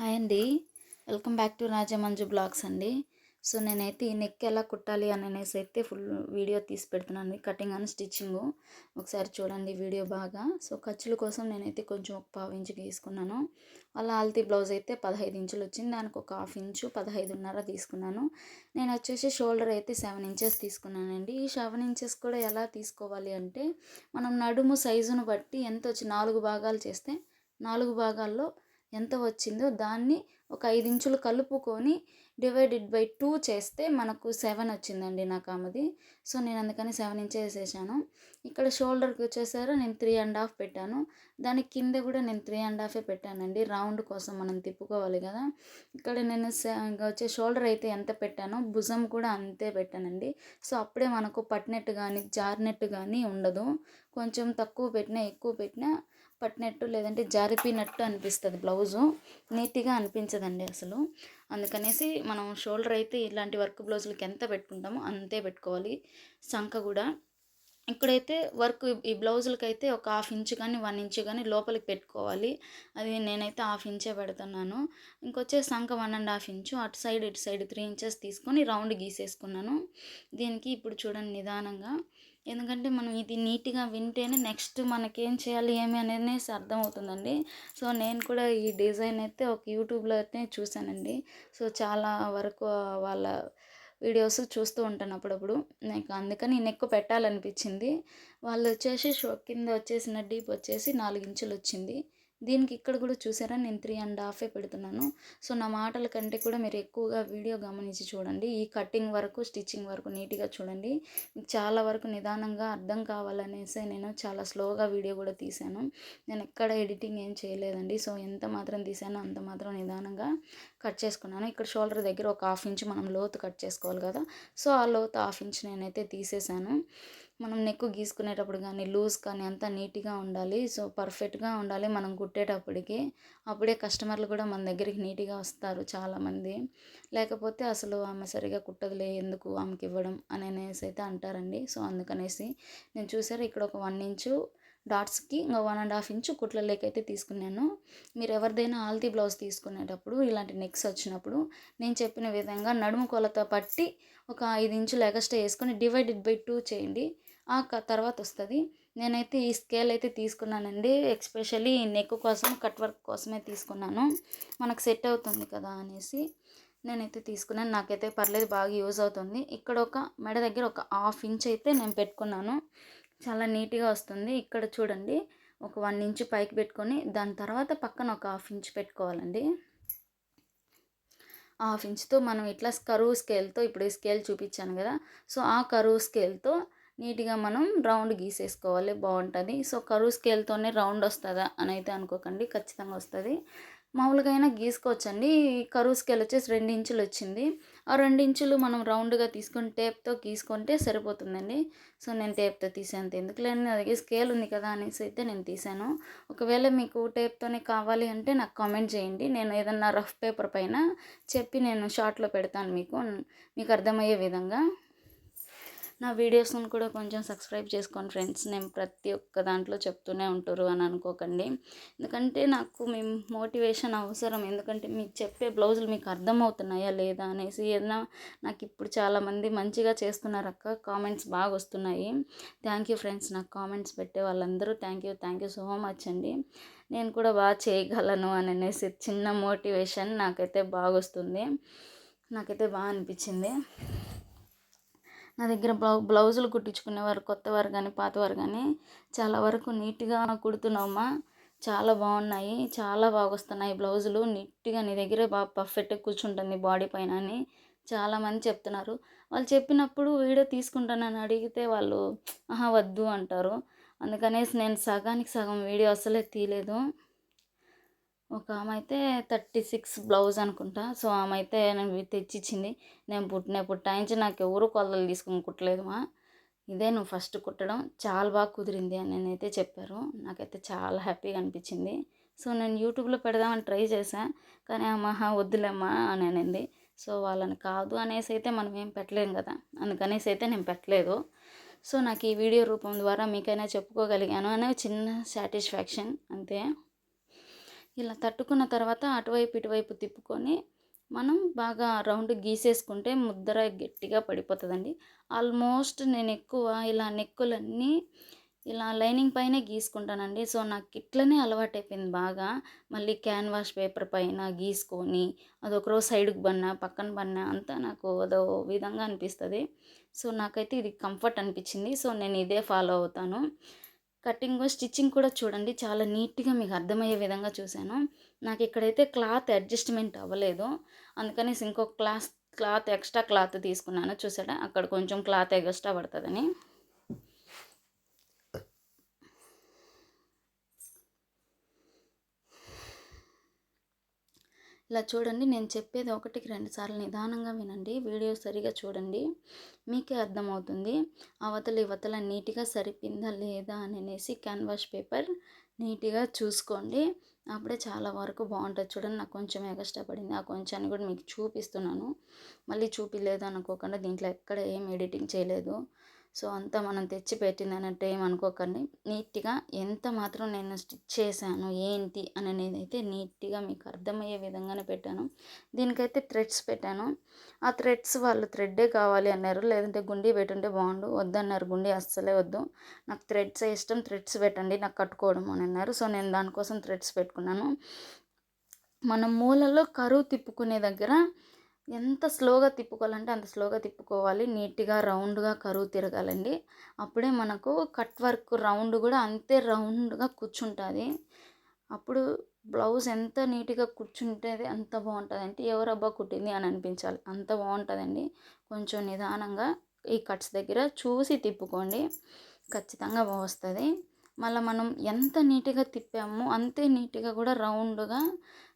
Hi అండి. Welcome back to Rajamanju blogs అండి. So నేనైతే ఈ నెక్ ఎలా కుట్టాలి అని అనేసి అయితే ఫుల్ వీడియో తీసి పెడుతున్నాను. Cutting and stitching. ఒకసారి చూడండి వీడియో బాగా. సో ఖర్చుల కోసం నేనైతే కొంచెం ఒక పావు ఇంచు తీసుకున్నాను వాళ్ళ ఆల్తీ బ్లౌజ్ అయితే పదహైదు ఇంచులు వచ్చింది. దానికి ఒక హాఫ్ ఇంచు పదహైదున్నర తీసుకున్నాను. నేను వచ్చేసి షోల్డర్ అయితే సెవెన్ ఇంచెస్ తీసుకున్నానండి. ఈ సెవెన్ ఇంచెస్ కూడా ఎలా తీసుకోవాలి అంటే మనం నడుము సైజును బట్టి ఎంత వచ్చి నాలుగు భాగాలు చేస్తే నాలుగు భాగాల్లో ఎంత వచ్చిందో దాన్ని ఒక ఐదు ఇంచులు కలుపుకొని డివైడెడ్ బై టూ చేస్తే మనకు సెవెన్ వచ్చిందండి నాకు ఆమెది సో నేను అందుకని సెవెన్ ఇంచెస్ వేసేసాను. ఇక్కడ షోల్డర్కి వచ్చేసారు నేను త్రీ అండ్ హాఫ్ పెట్టాను. దాని కింద కూడా నేను త్రీ అండ్ హాఫే పెట్టానండి. రౌండ్ కోసం మనం తిప్పుకోవాలి కదా. ఇక్కడ నేను ఇంకా వచ్చే షోల్డర్ అయితే ఎంత పెట్టానో భుజం కూడా అంతే పెట్టానండి. సో అప్పుడే మనకు పట్టినట్టు కానీ జారినట్టు కానీ ఉండదు. కొంచెం తక్కువ పెట్టినా ఎక్కువ పెట్టినా పట్టినట్టు లేదంటే జారిపోయినట్టు అనిపిస్తుంది బ్లౌజు. నీట్గా అనిపించదండి అసలు. అందుకనేసి మనం షోల్డర్ అయితే ఇలాంటి వర్క్ బ్లౌజులకి ఎంత పెట్టుకుంటామో అంతే పెట్టుకోవాలి. సంఖ కూడా. ఇక్కడైతే వర్క్ ఈ బ్లౌజులకి అయితే ఒక హాఫ్ ఇంచ్ కానీ వన్ ఇంచ్ కానీ లోపలికి పెట్టుకోవాలి. అది నేనైతే హాఫ్ ఇంచే పెడుతున్నాను. ఇంకొచ్చే సంఖ వన్ అండ్ హాఫ్ ఇంచు అటు సైడ్ ఇటు సైడ్ త్రీ ఇంచెస్ తీసుకొని రౌండ్ గీసేసుకున్నాను. దీనికి ఇప్పుడు చూడండి నిదానంగా. ఎందుకంటే మనం ఇది నీట్గా వింటేనే నెక్స్ట్ మనకేం చేయాలి ఏమి అనేది అర్థమవుతుందండి. సో నేను కూడా ఈ డిజైన్ అయితే ఒక యూట్యూబ్లో అయితే చూశానండి. సో చాలా వరకు వాళ్ళ వీడియోస్ చూస్తూ ఉంటాను అప్పుడప్పుడు. నాకు అందుకని నేను ఎక్కువ పెట్టాలనిపించింది. వాళ్ళు వచ్చేసి షో కింద వచ్చేసిన డీప్ వచ్చేసి నాలుగు ఇంచులు వచ్చింది దీనికి ఇక్కడ కూడా చూసారా? నేను త్రీ అండ్ హాఫే పెడుతున్నాను. సో నా మాటల కంటే కూడా మీరు ఎక్కువగా వీడియో గమనించి చూడండి. ఈ కటింగ్ వరకు స్టిచ్చింగ్ వరకు నీట్గా చూడండి. మీకు చాలా వరకు నిదానంగా అర్థం కావాలనేసి నేను చాలా స్లోగా వీడియో కూడా తీశాను. నేను ఎక్కడ ఎడిటింగ్ ఏం చేయలేదండి. సో ఎంత మాత్రం తీసానో అంత మాత్రం నిదానంగా కట్ చేసుకున్నాను. ఇక్కడ షోల్డర్ దగ్గర ఒక హాఫ్ ఇంచ్ మనం లోతు కట్ చేసుకోవాలి కదా? సో ఆ లోతు హాఫ్ ఇంచ్ నేనైతే తీసేసాను మనం నెక్ గీసుకునేటప్పుడు కానీ లూజ్ కానీ అంతా నీట్గా ఉండాలి. సో పర్ఫెక్ట్గా ఉండాలి మనం కుట్టేటప్పటికి. అప్పుడే కస్టమర్లు కూడా మన దగ్గరికి నీట్గా వస్తారు చాలామంది. లేకపోతే అసలు ఆమె సరిగా కుట్టదులే ఎందుకు ఆమెకి ఇవ్వడం అని అనేసి అయితే అంటారండి. సో అందుకనేసి నేను చూసారు ఇక్కడ ఒక వన్ ఇంచు డాట్స్కి ఇంకా వన్ అండ్ హాఫ్ ఇంచు కుట్లలోకైతే అయితే తీసుకున్నాను. మీరు ఎవరిదైనా ఆల్తీ బ్లౌజ్ తీసుకునేటప్పుడు ఇలాంటి నెక్స్ వచ్చినప్పుడు నేను చెప్పిన విధంగా నడుము కొలత పట్టి ఒక ఐదు ఇంచులు ఎగస్ట్రా వేసుకొని డివైడెడ్ బై టూ చేయండి. తర్వాత వస్తుంది. నేనైతే ఈ స్కేల్ అయితే తీసుకున్నానండి. ఎక్స్పెషల్లీ నెక్ కోసం కట్ వర్క్ కోసమే తీసుకున్నాను. మనకు సెట్ అవుతుంది కదా అనేసి నేనైతే తీసుకున్నాను. నాకైతే పర్లేదు బాగా యూజ్ అవుతుంది. ఇక్కడ ఒక మెడ దగ్గర ఒక హాఫ్ ఇంచ్ అయితే నేను పెట్టుకున్నాను. చాలా నీట్గా వస్తుంది. ఇక్కడ చూడండి ఒక వన్ ఇంచ్ పైకి పెట్టుకొని దాని తర్వాత పక్కన ఒక హాఫ్ ఇంచ్ పెట్టుకోవాలండి. హాఫ్ ఇంచ్తో మనం ఇట్లా కరువు స్కేల్తో ఇప్పుడు ఈ స్కేల్ చూపించాను కదా. సో ఆ కరువు స్కేల్తో నీట్గా మనం రౌండ్ గీసేసుకోవాలి బాగుంటుంది సో కరువు స్కేల్తోనే రౌండ్ వస్తుందా అని అయితే అనుకోకండి ఖచ్చితంగా వస్తుంది. మామూలుగా అయినా గీసుకోవచ్చండి. కరువు స్కేల్ వచ్చేసి రెండు ఇంచులు వచ్చింది. ఆ రెండు ఇంచులు మనం రౌండ్గా తీసుకొని టేప్తో గీసుకుంటే సరిపోతుందండి. సో నేను టేప్తో తీసాను ఎందుకు లేని అది స్కేల్ ఉంది కదా అనేసి అయితే నేను తీసాను. ఒకవేళ మీకు టేప్తోనే కావాలి అంటే నాకు కామెంట్ చేయండి. నేను ఏదన్నా రఫ్ పేపర్ పైన చెప్పి నేను షార్ట్లో పెడతాను మీకు. మీకు అర్థమయ్యే విధంగా. నా వీడియోస్ని కూడా కొంచెం సబ్స్క్రైబ్ చేసుకోండి ఫ్రెండ్స్. నేను ప్రతి ఒక్క దాంట్లో చెప్తూనే ఉంటారు అని అనుకోకండి. ఎందుకంటే నాకు మీ మోటివేషన్ అవసరం. ఎందుకంటే మీకు చెప్పే బ్లౌజులు మీకు అర్థమవుతున్నాయా లేదా అనేసి ఏదైనా నాకు ఇప్పుడు చాలామంది మంచిగా చేస్తున్నారు అక్క. కామెంట్స్ బాగా వస్తున్నాయి. Thank you friends. నాకు కామెంట్స్ పెట్టే వాళ్ళందరూ thank you thank you so much అండి. నేను కూడా బాగా చేయగలను అని అనేసి చిన్న మోటివేషన్ నాకైతే బాగా వస్తుంది. నాకైతే బాగా అనిపించింది. నా దగ్గర బ్లౌ బ్లౌజులు కుట్టించుకునేవారు కొత్తవారు కానీ పాతవారు కానీ చాలా వరకు నీట్గా కుడుతున్నామా? చాలా బాగున్నాయి. చాలా బాగా వస్తున్నాయి బ్లౌజులు. నీట్గా నీ దగ్గరే బాగా పర్ఫెక్ట్గా కూర్చుంటుంది బాడీ పైన అని చాలామంది చెప్తున్నారు. వాళ్ళు చెప్పినప్పుడు వీడియో తీసుకుంటానని అడిగితే వాళ్ళు ఆహా వద్దు అంటారు. అందుకనేసి నేను సగానికి సగం వీడియో అసలే తీయలేదు. ఒక ఆమె అయితే థర్టీ సిక్స్ బ్లౌజ్ అనుకుంటా. సో ఆమె అయితే నేను తెచ్చిచ్చింది. నేను పుట్టిన పుట్టాయించి నాకు ఎవరు కొలతలు తీసుకుని కుట్టలేదు మా. ఇదే నువ్వు ఫస్ట్ కుట్టడం. చాలా బాగా కుదిరింది అని నేనైతే చెప్పారు. నాకైతే చాలా హ్యాపీగా అనిపించింది. సో నేను యూట్యూబ్లో పెడదామని ట్రై చేశాను కానీ అమ్మ వద్దులేమ్మా అని అనింది. సో వాళ్ళని కాదు అనేసి అయితే మనం ఏం పెట్టలేం కదా. అందుకనేసి అయితే నేను పెట్టలేదు. సో నాకు ఈ వీడియో రూపం ద్వారా మీకైనా చెప్పుకోగలిగాను అనే చిన్న సాటిస్ఫాక్షన్. అంతే. ఇలా తట్టుకున్న తర్వాత అటువైపు ఇటువైపు తిప్పుకొని మనం బాగా రౌండ్ గీసేసుకుంటే ముద్దర గట్టిగా పడిపోతుందండి. ఆల్మోస్ట్ నేను ఎక్కువ ఇలా నెక్కులన్నీ ఇలా లైనింగ్ పైనే గీసుకుంటానండి. సో నాకు ఇట్లనే అలవాటైపోయింది బాగా. మళ్ళీ క్యాన్వాష్ పేపర్ పైన గీసుకొని అదొక రోజు సైడ్కి బన్నా పక్కన బన్నా అంతా నాకు అదో విధంగా అనిపిస్తుంది. సో నాకైతే ఇది కంఫర్ట్ అనిపించింది. సో నేను ఇదే ఫాలో అవుతాను. కటింగ్ స్టిచ్చింగ్ కూడా చూడండి. చాలా నీట్గా మీకు అర్థమయ్యే విధంగా చూశాను. నాకు ఇక్కడైతే క్లాత్ అడ్జస్ట్మెంట్ అవ్వలేదు. అందుకని ఇంకొక క్లాస్ క్లాత్ ఎక్స్ట్రా క్లాత్ తీసుకున్నాను. చూసాడా అక్కడ కొంచెం క్లాత్ ఎక్స్ట్రా పడుతుందని. ఇలా చూడండి నేను చెప్పేది ఒకటికి రెండు సార్లు నిదానంగా వినండి. వీడియో సరిగా చూడండి మీకే అర్థమవుతుంది. అవతల ఇవతల నీట్గా సరిపోయిందా లేదా అని అనేసి క్యాన్వాష్ పేపర్ నీట్గా చూసుకోండి. అప్పుడే చాలా వరకు బాగుంటుంది. చూడండి నాకు కొంచెం ఎగస్ట్రా పడింది ఆ కొంచెాన్ని కూడా మీకు చూపిస్తున్నాను. మళ్ళీ చూపిలేదు అనుకోకుండా దీంట్లో ఎక్కడ ఏం ఎడిటింగ్ చేయలేదు. సో అంతా మనం తెచ్చి పెట్టిందనంటే ఏమనుకోకండి నీట్గా ఎంత మాత్రం నేను స్టిచ్ చేశాను ఏంటి అని అనేది అయితే నీట్గా మీకు అర్థమయ్యే విధంగానే పెట్టాను. దీనికైతే థ్రెడ్స్ పెట్టాను. ఆ థ్రెడ్స్ వాళ్ళు థ్రెడ్డే కావాలి అన్నారు. లేదంటే గుండీ పెట్టుంటే బాగుండు. వద్దన్నారు. గుండీ అస్సలే వద్దు. నాకు థ్రెడ్స్ ఇష్టం థ్రెడ్స్ పెట్టండి నాకు కట్టుకోవడం అని అన్నారు. సో నేను దానికోసం థ్రెడ్స్ పెట్టుకున్నాను. మన మూలలో కరువు తిప్పుకునే దగ్గర ఎంత స్లోగా తిప్పుకోవాలంటే అంత స్లోగా తిప్పుకోవాలి. నీట్గా రౌండ్గా కరువు తిరగాలండి. అప్పుడే మనకు కట్ వర్క్ రౌండ్ కూడా అంతే రౌండ్గా కూర్చుంటుంది. అప్పుడు బ్లౌజ్ ఎంత నీట్గా కూర్చుంటుంది అంత బాగుంటుంది అంటే ఎవరబ్బా కుట్టింది అని అనిపించాలి. అంత బాగుంటుందండి. కొంచెం నిదానంగా ఈ కట్స్ దగ్గర చూసి తిప్పుకోండి. ఖచ్చితంగా బాగుస్తుంది. మళ్ళీ మనం ఎంత నీట్గా తిప్పామో అంతే నీట్గా కూడా రౌండ్గా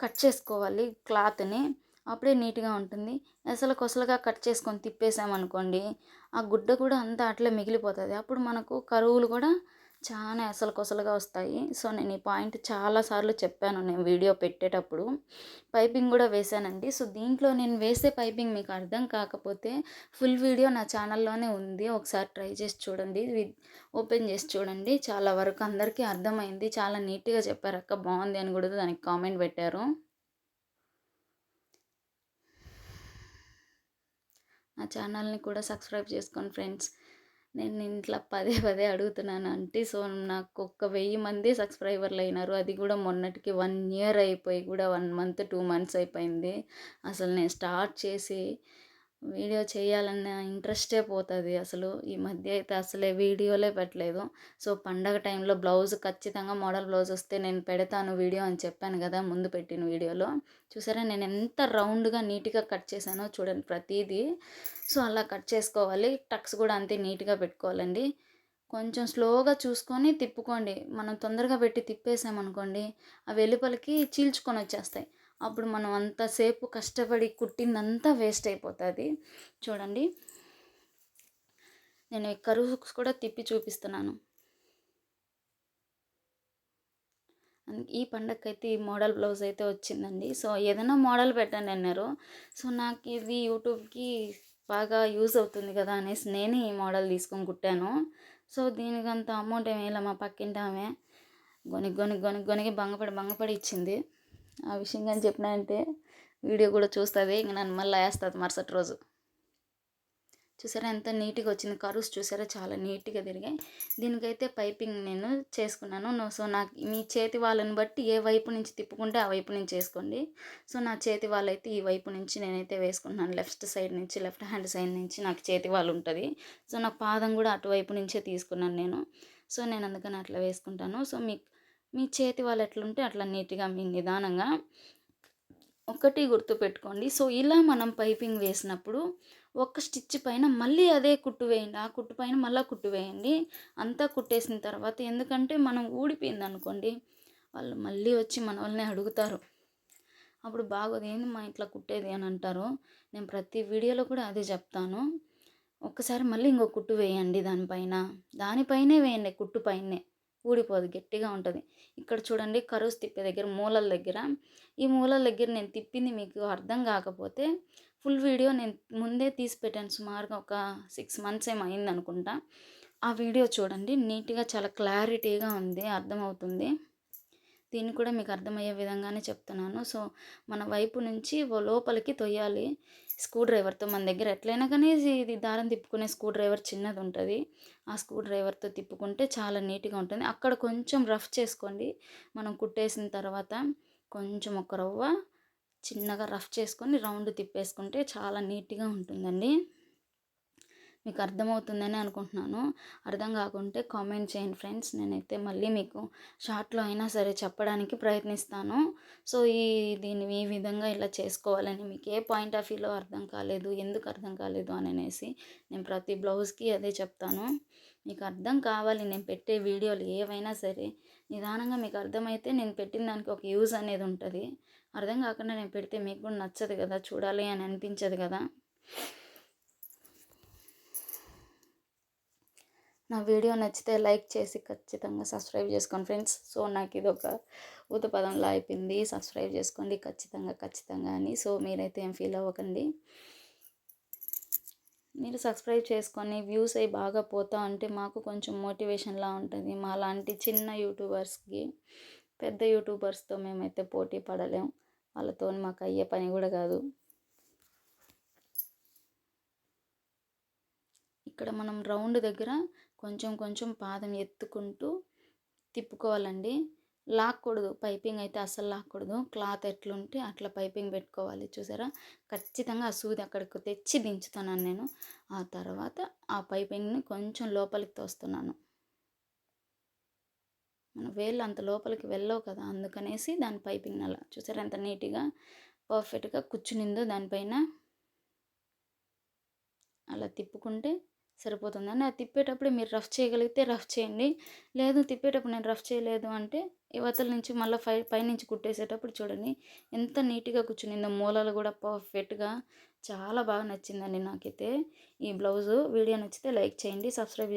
కట్ చేసుకోవాలి క్లాత్ని. అప్పుడే నీట్గా ఉంటుంది. అసలు కొసలుగా కట్ చేసుకొని తిప్పేసామనుకోండి ఆ గుడ్డ కూడా అంతా అట్లే మిగిలిపోతుంది. అప్పుడు మనకు కరువులు కూడా చాలా అసలు కొసలుగా వస్తాయి. సో నేను ఈ పాయింట్ చాలాసార్లు చెప్పాను నేను వీడియో పెట్టేటప్పుడు. పైపింగ్ కూడా వేశానండి సో దీంట్లో నేను వేసే పైపింగ్ మీకు అర్థం కాకపోతే ఫుల్ వీడియో నా ఛానల్లోనే ఉంది. ఒకసారి ట్రై చేసి చూడండి. ఓపెన్ చేసి చూడండి. చాలా వరకు అందరికీ అర్థమైంది. చాలా నీట్గా చెప్పారు అక్క బాగుంది అని కూడా దానికి కామెంట్ పెట్టారు. నా ఛానల్ని కూడా సబ్స్క్రైబ్ చేసుకోండి ఫ్రెండ్స్. నేను ఇంట్లో పదే పదే అడుగుతున్నాను అంటే సో నాకు ఒక్క వెయ్యి మంది సబ్స్క్రైబర్లు అయినారు. అది కూడా మొన్నటికి వన్ ఇయర్ అయిపోయి కూడా వన్ మంత్ టూ మంత్స్ అయిపోయింది. అసలు నేను స్టార్ట్ చేసి వీడియో చేయాలన్న ఇంట్రెస్టే పోతుంది అసలు. ఈ మధ్య అయితే అసలే వీడియోలే పెట్టలేదు. సో పండగ టైంలో బ్లౌజ్ ఖచ్చితంగా మోడల్ బ్లౌజ్ వస్తే నేను పెడతాను వీడియో అని చెప్పాను కదా ముందు పెట్టిన వీడియోలో. చూసారా? నేను ఎంత రౌండ్గా నీట్గా కట్ చేశానో చూడండి ప్రతిదీ. సో అలా కట్ చేసుకోవాలి. టక్స్ కూడా అంతే నీట్గా పెట్టుకోవాలండి. కొంచెం స్లోగా చూసుకొని తిప్పుకోండి. మనం తొందరగా పెట్టి తిప్పేసామనుకోండి ఆ వెలుపలకి చీల్చుకొని వచ్చేస్తాయి. అప్పుడు మనం అంతసేపు కష్టపడి కుట్టిందంతా వేస్ట్ అయిపోతుంది. చూడండి. నేను కరువు కూడా తిప్పి చూపిస్తున్నాను. ఈ పండగకైతే ఈ మోడల్ బ్లౌజ్ అయితే వచ్చిందండి. సో ఏదైనా మోడల్ పెట్టండి అన్నారు. సో నాకు ఇది యూట్యూబ్కి బాగా యూజ్ అవుతుంది కదా అనేసి నేనే ఈ మోడల్ తీసుకొని కుట్టాను. సో దీనికి అంత అమౌంట్ ఏమి వేయాలి మా పక్కింటి ఆమె. గొనిగి గొనిగి గొనిగి భంగపడి బంగపడి బంగపడి ఇచ్చింది. ఆ విషయం కానీ చెప్పినా అంటే వీడియో కూడా చూస్తుంది ఇంక నన్ను మళ్ళీ వేస్తుంది మరుసటి రోజు. చూసారా ఎంత నీట్గా వచ్చింది కరుస్ చూసారా? చాలా నీట్గా తిరిగాయి. దీనికైతే పైపింగ్ నేను చేసుకున్నాను. సో నాకు మీ చేతి వాళ్ళని బట్టి ఏ వైపు నుంచి తిప్పుకుంటే ఆ వైపు నుంచి వేసుకోండి. సో నా చేతి వాళ్ళైతే ఈ వైపు నుంచి నేనైతే వేసుకుంటున్నాను. లెఫ్ట్ సైడ్ నుంచి లెఫ్ట్ హ్యాండ్ సైడ్ నుంచి నాకు చేతి వాళ్ళు ఉంటుంది. సో నా పాదం కూడా అటువైపు నుంచే తీసుకున్నాను నేను. సో నేను అందుకని అట్లా వేసుకుంటాను. సో మీకు మీ చేతి వాళ్ళు ఎట్లుంటే అట్లా నీట్గా మీ నిదానంగా ఒకటి గుర్తుపెట్టుకోండి సో ఇలా మనం పైపింగ్ వేసినప్పుడు ఒక స్టిచ్ పైన మళ్ళీ అదే కుట్టు వేయండి. ఆ కుట్టు పైన మళ్ళీ కుట్టు వేయండి. అంతా కుట్టేసిన తర్వాత ఎందుకంటే మనం ఊడిపోయింది అనుకోండి వాళ్ళు మళ్ళీ వచ్చి మన వాళ్ళని అడుగుతారు. అప్పుడు బాగోదు ఏంది మా ఇంట్లో కుట్టేది? అని అంటారు. నేను ప్రతి వీడియోలో కూడా అదే చెప్తాను. ఒక్కసారి మళ్ళీ ఇంకో కుట్టు వేయండి దానిపైన. దానిపైనే వేయండి కుట్టు పైనే. ఊడిపోదు గట్టిగా ఉంటుంది. ఇక్కడ చూడండి కరువు తిప్పే దగ్గర మూలల దగ్గర. ఈ మూలల దగ్గర నేను తిప్పింది మీకు అర్థం కాకపోతే ఫుల్ వీడియో నేను ముందే తీసి పెట్టాను. సుమారుగా ఒక సిక్స్ మంత్స్ ఏమైంది అనుకుంటా ఆ వీడియో చూడండి నీట్గా చాలా క్లారిటీగా ఉంది అర్థమవుతుంది. దీన్ని కూడా మీకు అర్థమయ్యే విధంగానే చెప్తున్నాను. సో మన వైపు నుంచి లోపలికి తొయ్యాలి. స్క్రూ డ్రైవర్తో మన దగ్గర ఎట్లయినా కానీ ఇది దారం తిప్పుకునే స్క్రూ డ్రైవర్ చిన్నది ఉంటుంది. ఆ స్క్రూ డ్రైవర్తో తిప్పుకుంటే చాలా నీట్గా ఉంటుంది. అక్కడ కొంచెం రఫ్ చేసుకోండి. మనం కుట్టేసిన తర్వాత కొంచెం ఒక రవ్వ చిన్నగా రఫ్ చేసుకొని రౌండ్ తిప్పేసుకుంటే చాలా నీట్గా ఉంటుందండి. మీకు అర్థమవుతుందని అనుకుంటున్నాను. అర్థం కాకుంటే కామెంట్ చేయండి ఫ్రెండ్స్. నేనైతే మళ్ళీ మీకు షార్ట్లో అయినా సరే చెప్పడానికి ప్రయత్నిస్తాను. సో ఈ దీన్ని ఈ విధంగా ఇలా చేసుకోవాలని మీకు ఏ పాయింట్ ఆఫ్ వ్యూలో అర్థం కాలేదు ఎందుకు అర్థం కాలేదు అని అనేసి నేను ప్రతి బ్లౌజ్కి అదే చెప్తాను. మీకు అర్థం కావాలి నేను పెట్టే వీడియోలు ఏవైనా సరే నిదానంగా మీకు అర్థమైతే నేను పెట్టిన దానికి ఒక యూజ్ అనేది ఉంటుంది. అర్థం కాకుండా నేను పెడితే మీకు కూడా నచ్చదు కదా చూడాలి అని అనిపించదు కదా. నా వీడియో నచ్చితే లైక్ చేసి ఖచ్చితంగా సబ్స్క్రైబ్ చేసుకోండి ఫ్రెండ్స్. సో నాకు ఇది ఒక ఊతపదంలా అయిపోయింది. సబ్స్క్రైబ్ చేసుకోండి ఖచ్చితంగా ఖచ్చితంగా అని. సో మీరైతే ఏం ఫీల్ అవ్వకండి. మీరు సబ్స్క్రైబ్ చేసుకొని వ్యూస్ అవి బాగా పోతా ఉంటే మాకు కొంచెం మోటివేషన్లా ఉంటుంది. మా లాంటి చిన్న యూట్యూబర్స్కి పెద్ద యూట్యూబర్స్తో మేమైతే పోటీ పడలేం. వాళ్ళతో మాకు అయ్యే పని కూడా కాదు. ఇక్కడ మనం రౌండ్ దగ్గర కొంచెం కొంచెం పాదం ఎత్తుకుంటూ తిప్పుకోవాలండి. లాక్కూడదు. పైపింగ్ అయితే అస్సలు లాక్కూడదు. క్లాత్ ఎట్లుంటే అట్లా పైపింగ్ పెట్టుకోవాలి. చూసారా? ఖచ్చితంగా ఆ సూది అక్కడికి తెచ్చి దించుతున్నాను నేను. ఆ తర్వాత ఆ పైపింగ్ని కొంచెం లోపలికి తోస్తున్నాను. మన వేళ్ళు అంత లోపలికి వెళ్ళవు కదా? అందుకనేసి దాని పైపింగ్ అలా. చూసారా? ఎంత నీట్గా పర్ఫెక్ట్గా కూర్చునిందో దానిపైన అలా తిప్పుకుంటే సరిపోతుంది. అని అది తిప్పేటప్పుడు మీరు రఫ్ చేయగలిగితే రఫ్ చేయండి. లేదు తిప్పేటప్పుడు నేను రఫ్ చేయలేదు అంటే యువతల నుంచి మళ్ళీ పై పైనుంచి కుట్టేసేటప్పుడు చూడండి ఎంత నీట్గా కూర్చునిందో. మూలలు కూడా పర్ఫెక్ట్గా చాలా బాగా నచ్చిందండి నాకైతే. ఈ బ్లౌజు వీడియో నచ్చితే లైక్ చేయండి సబ్స్క్రైబ్